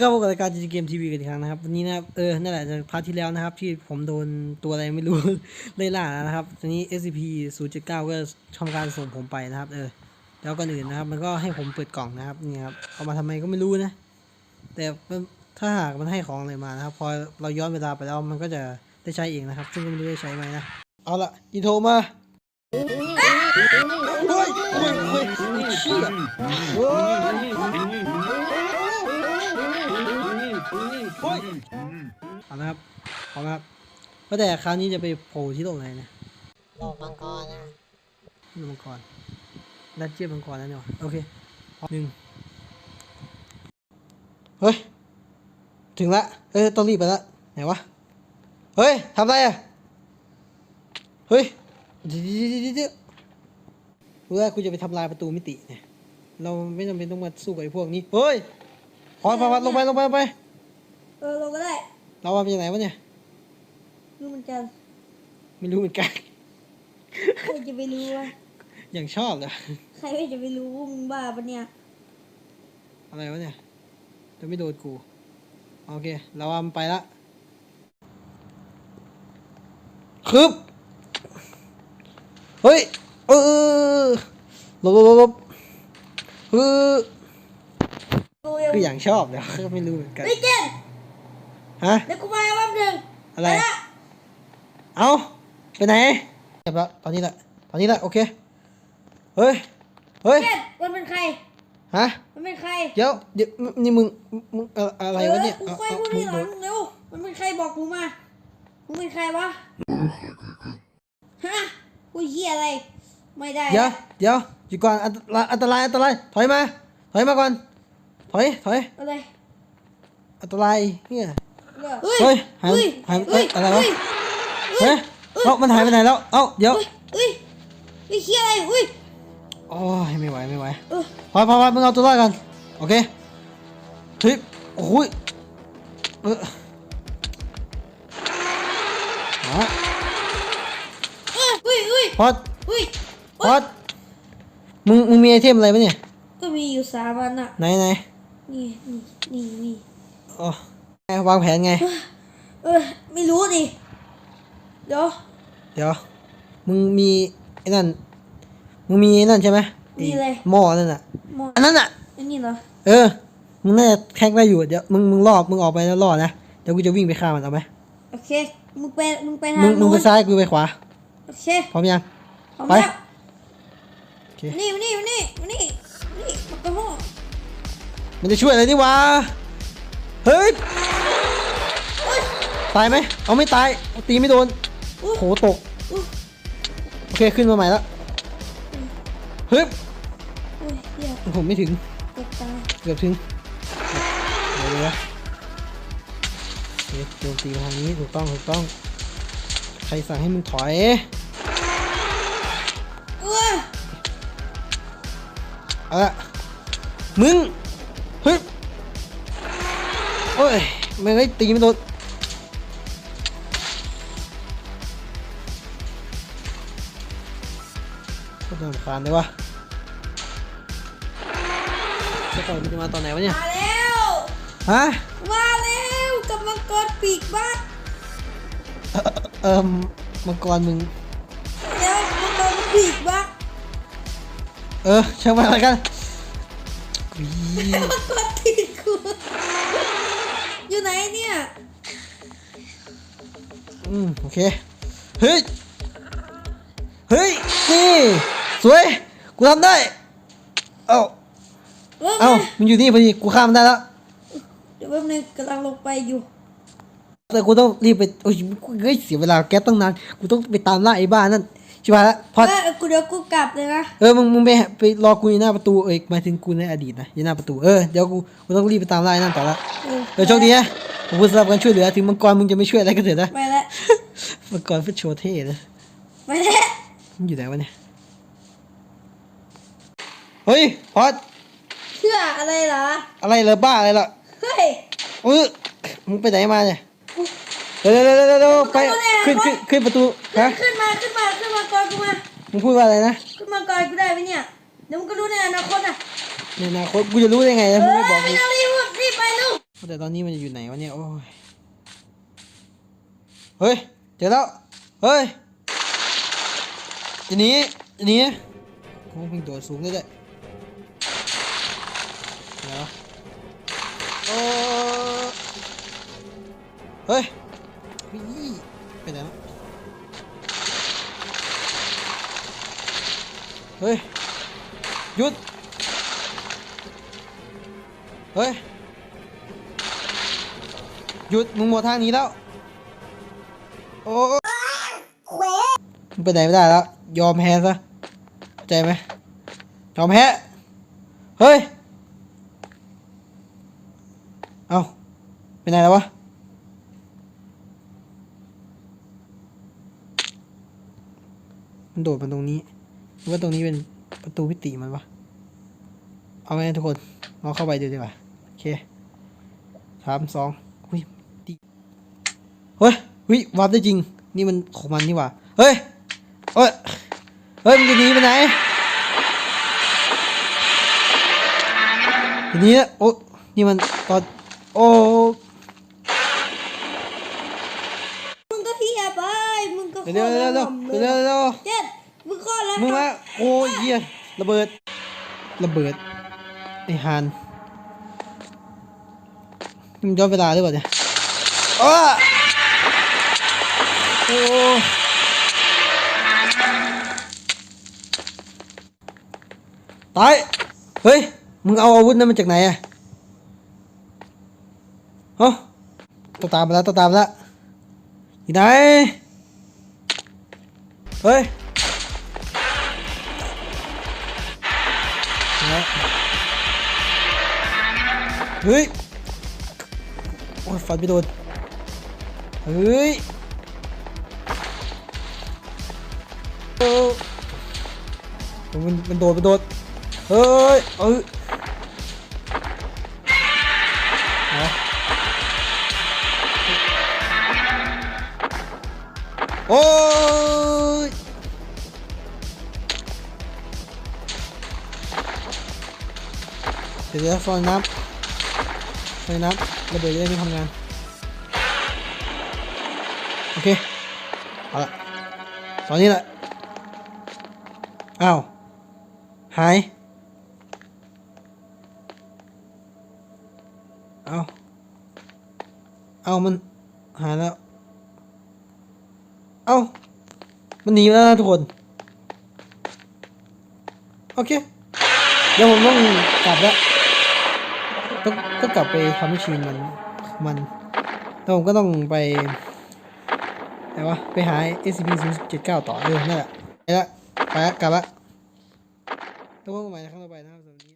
ก็พบกับรายการจีเกมทีวีกันอีกครั้งนะครับวันนี้นะครับเออนั่นแหละจากพาร์ทที่แล้วนะครับ ที่ผมโดนตัวอะไรไม่รู้ไล่ล่านะครับทีนี้ SCP 079 ก็ทำการส่งผมไปนะครับ เออ แล้วก่อนอื่นนะครับ มันก็ให้ผมเปิดกล่องนะครับนี่ครับเอามาทำไมก็ไม่รู้นะ แต่ถ้าหากมันให้ของอะไรมานะครับ พอเราย้อนเวลาไปแล้วมันก็จะได้ใช้เองนะครับ ซึ่งก็ไม่รู้ได้ใช้ไหมนะเอาละอินโทรมาเฮ้ยเฮ้ยเฮ้ยเฮ้ย เอาละครับพร้อมนะครับว่าแต่คราวนี้จะไปโผล่ที่โลกไหนนะโลกมังกรนะโลกมังกรดันเจียบมังกรแล้วเนี่ยวะโอเคหนึ่งเฮ้ย ถึงละเอ้ยต้องรีบไปละไหนวะ เฮ้ยทำไรอะ เฮ้ยเดี๋ยวเดี๋ยวเดี๋ยวเดี๋ยวรู้ว่ากูจะไปทำลายประตูมิติเนี่ย เราไม่จำเป็นต้องมาสู้กับไอ้พวกนี้ เฮ้ย พอดพอดลงไปลงไปลงไป เออลงก็ได้เราว่าเป็นยังไงวะเนี่ย รู้เหมือนกันไม่รู้เหมือนกัน ใครจะไปรู้วะอย่างชอบเลยใครจะไปรู้มึงบ้าปะเนี่ยอะไรวะเนี่ยจะไม่โดนกู โอเค เราว่ามันไปละคึบเฮ้ย เออหลบหลบหลบหลบเออกูยัง คืออย่างชอบเลยก็ไม่รู้เหมือนกันเฮ้ยเจนฮะเดี๋ยวกูมาแป๊บหนึงอะไรปละเอาไปไหนเรียบร้อยตอนนี้แหละตอนนี้แหละโอเค เฮ้ย เฮ้ยเจนมันเป็นใคร ฮะ มันเป็นใคร เดี๋ยวเดี๋ยวนี่มึง มึงอะอะไรวะเนี่ยเออกูเอาค่อยเอาพูดมึทีงหลังเร็ว มันเป็นใครบอกกูมา มึงเป็นใครวะ ฮะกูเหี้ยอะไร ไม่ได้ เดี๋ยว เดี๋ยวอยู่ก่อนอันตราย อันตรายอันตรายถอยมา ถอยมาก่อน ถอยถอยอะไรอันตรายเนี่ยเฮ้ยเฮ้ยหายเฮ้ยหายเฮ้ยเอ้ยอะไรวะเฮ้ยเฮ้ยเอ้ามันหายไปไหนแล้วเอ้าเดี๋ยวเฮ้ยเฮ้ยเฮ้ยเหี้ยอะไรเฮ้ยโอ้ยไม่ไหวไม่ไหวเออพอพอพอมึงเอาตัวรอดกันโอเคทริปโอ้ยเออมาเอ้ยเฮ้ยเฮ้ยพอดเฮ้ยพอดมึงมึงมีไอเทมอะไรปะเนี่ย ก็มีอยู่สามอันอะไหนไหน นี่นี่นี่นี่อ๋อไงวางแผนไง เออไม่รู้ดิเดี๋ยวเดี๋ยว มึงมีไอ้นั่น มึงมีไอ้นั่นใช่ไหมมีอะไรหม้อนั่นน่ะมองอันนั้นน่ะอันนี้เหรอ เออ มึงน่าจะแท็กได้อยู่ เดี๋ยว มึง มึงรอบ มึงออกไปแล้วรอดนะ เดี๋ยวกูจะวิ่งไปฆ่ามันเอาไหมโอเค มึงไป มึงไปทางมึงมึงไปนู้นซ้าย กูไปขวา โอเค พร้อมยังพร้อมไปแล้วโอเคนี่มานี่มานี่มานี่นี่มาไปห้อง มันจะช่วยอะไรนี่วะ เฮ้ย ตายไหม เอาไม่ตาย ตีไม่โดนอุ๊ยโหตก โอเคขึ้นมาใหม่แล้ว เฮ้ยอุ้ยเหี้ยผมไม่ถึง เกือบถึงเดี๋ยวเลยวะโอเคโจมตีทางนี้ถูกต้องถูกต้อง ใครสั่งให้มึงถอยเออเอาละมึง ไม่ได้ตีไม่โดนก็ต้องคานเลยวะจะต่อมันจะมาตอนไหนวะเนี่ย มาแล้วฮะ มาแล้วกับมังกรปีกบ้าเอ่อเอ่อมังกรมึงเดี๋ยวมังกรปีกบ้าเออช่างมันแล้วกันอีมังกรตีนกูอยู่ ไหนเนี่ย อืมโอเค เฮ้ย เฮ้ย นี่ สวย กูทำได้ เอ้า เออเอ้ามามันอยู่นี่พอดี กูข้ามมันได้แล้ว เดี๋ยวแป๊บนึงกำลังลงไปอยู่ แต่กูต้องรีบไป โอ้ยกูเฮ้ยเสียเวลาแก๊สตั้งนาน กูต้องไปตามล่าไอ้บ้านั่น ชิบหายละพอดเออกูเดี๋ยวกูกลับเลยนะ เออมึงมึงไปหาไปรอกูอยู่หน้าประตูเอ้ยหมายถึงกูในอดีตนะอยู่หน้าประตูเออเดี๋ยวกูกูต้องรีบไปตามล่าไอ้นั่นต่อละเออเออโชคดีนะขอบคุณสำหรับการช่วยเหลือถึงมังกรมึงจะไม่ช่วยอะไรก็เถอะนะไปแล้วมังกรเพื่อโชว์เท่นะไปแล้วมันอยู่ไหนวะเนี่ยเฮ้ยพอดเชื่ออะไรเหรออะไรเหรอบ้าอะไรล่ะเฮ้ยเออมึงไปไหนมาเนี่ย เร็วเร็วเร็วเร็วเร็วไปกูเนี่ยขึ้นขึ้นขึ้นประตูฮะขึ้นมาขึ้นมาขึ้นมาก่อนกูมามึงพูดว่าอะไรนะขึ้นมาก่อนกูได้ไหมเนี่ยเดี๋ยวมึงก็รู้ในอนาคตอะในอนาคตกูจะรู้ได้ไงเอนะมึงอไม่บอกไม่กูต้องรีบรีบไปลูกแต่ตอนนี้มันอยู่ไหนวะเนี่ยโอ้ยเฮ้ยเจอแล้วเฮ้ยจะหนีจะหนีโอ้มึงโดดสูงเลยด้วยไหนวะโอ้เฮ้ยวิ่ ไปไหนวะเฮ้ยหยุด เฮ้ยหยุดมึงหมดทางนี้แล้ว โอ้มึงไปไหนไม่ได้แล้ว ยอมแพ้ซะเข้าใจไหมยอมแพ้เฮ้ย เอาไปไหนแล้ววะ มันโดดมาตรงนี้หรือว่าตรงนี้เป็นประตูมิติมันวะเอาไงทุกคนเราเข้าไปดูดีกว่าโอเคสามสองหุ้ยตีเฮ้ยหุ้ยวาร์ปได้จริง นี่มันของมันนี่หว่าเฮ้ยเฮ้ยเฮ้ยมันจะหนีไปไหนทีนี้โอ้นี่มันตอนโอ้ มึงก็เฮียไป มึงก็เร็วเร็วเร็วเร็วเร็วเร็วเจ็ดมึงคลอดแล้วมึงคมาโอ้ยเหี้ยระเบิด ระเบิดไอ้ฮานมันย้อนเวลาหรือเปล่าเนี่ยอ้าโอ้ตาย เฮ้ย มึงเอาอาวุธนั้นมาจากไหนอะฮะต้องตามมาแล้วต้องตามมาแล้วอยู่ไหน เฮ้ยแล้วเฮ้ย โอ้ยฟันไม่โดน เฮ้ยโอ้มันมันโดดมันโดดเฮ้ย เออเอาโอ้ ดี๋ยวเดี๋ยวฟองน้ำฟองน้ำระเบิดจะได้ไม่ทำงาน โอเค เอาละตอนนี้แหละ อ้าว หาย เอา เอา มัน หายแล้ว เอา มันหนีแล้วนะทุกคน โอเค เดี๋ยวผมต้องกลับแล้ว ต้องต้องกลับไปทำให้ชีมันมันแล้วผมก็ต้องไปไหนวะไปหา SCP 0 7 9ต่อเออนั่นแหละไปละไปละกลับละต้องพบกันใหม่ในครั้งต่อไปนะครับสำหรับวันนี้